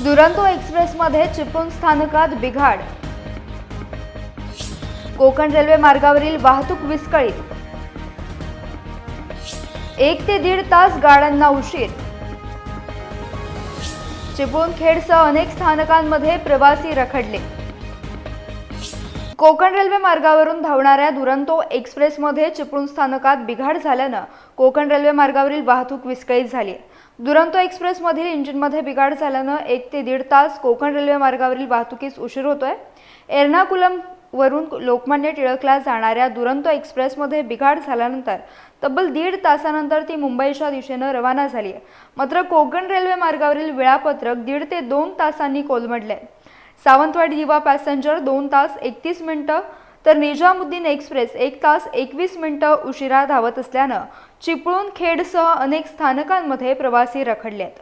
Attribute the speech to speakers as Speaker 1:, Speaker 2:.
Speaker 1: दुरंतो एक्सप्रेसमध्ये चिपळूण स्थानकात बिघाड. कोकण रेल्वे मार्गावरील वाहतूक विस्कळीत. एक ते दीड तास गाड्यांना उशीर. चिपळूण खेडसह अनेक स्थानकांमध्ये प्रवासी रखडले. कोकण रेल्वे मार्गावरून धावणाऱ्या दुरंतो एक्सप्रेसमध्ये चिपळूण स्थानकात बिघाड झाल्यानं कोकण रेल्वे मार्गावरील वाहतूक विस्कळीत झाली. दुरंतो एक्सप्रेसमधील इंजिनमध्ये बिघाड झाल्यानं एक ते दीड तास कोकण रेल्वे मार्गावरील वाहतुकीस उशीर होतोय. एर्नाकुलम वरून लोकमान्य टिळकला जाणाऱ्या दुरंतो एक्सप्रेसमध्ये बिघाड झाल्यानंतर तब्बल दीड तासानंतर ती मुंबईच्या दिशेनं रवाना झाली आहे मात्र कोकण रेल्वे मार्गावरील वेळापत्रक दीड ते दोन तासांनी कोलमडले सावंतवाडी दिवा पॅसेंजर दोन तास एकतीस मिनिटं तर निजामुद्दीन एक्सप्रेस एक तास एकवीस मिनिटं उशिरा धावत असल्यानं चिपळूण खेडसह अनेक स्थानकांमध्ये प्रवासी रखडलेत.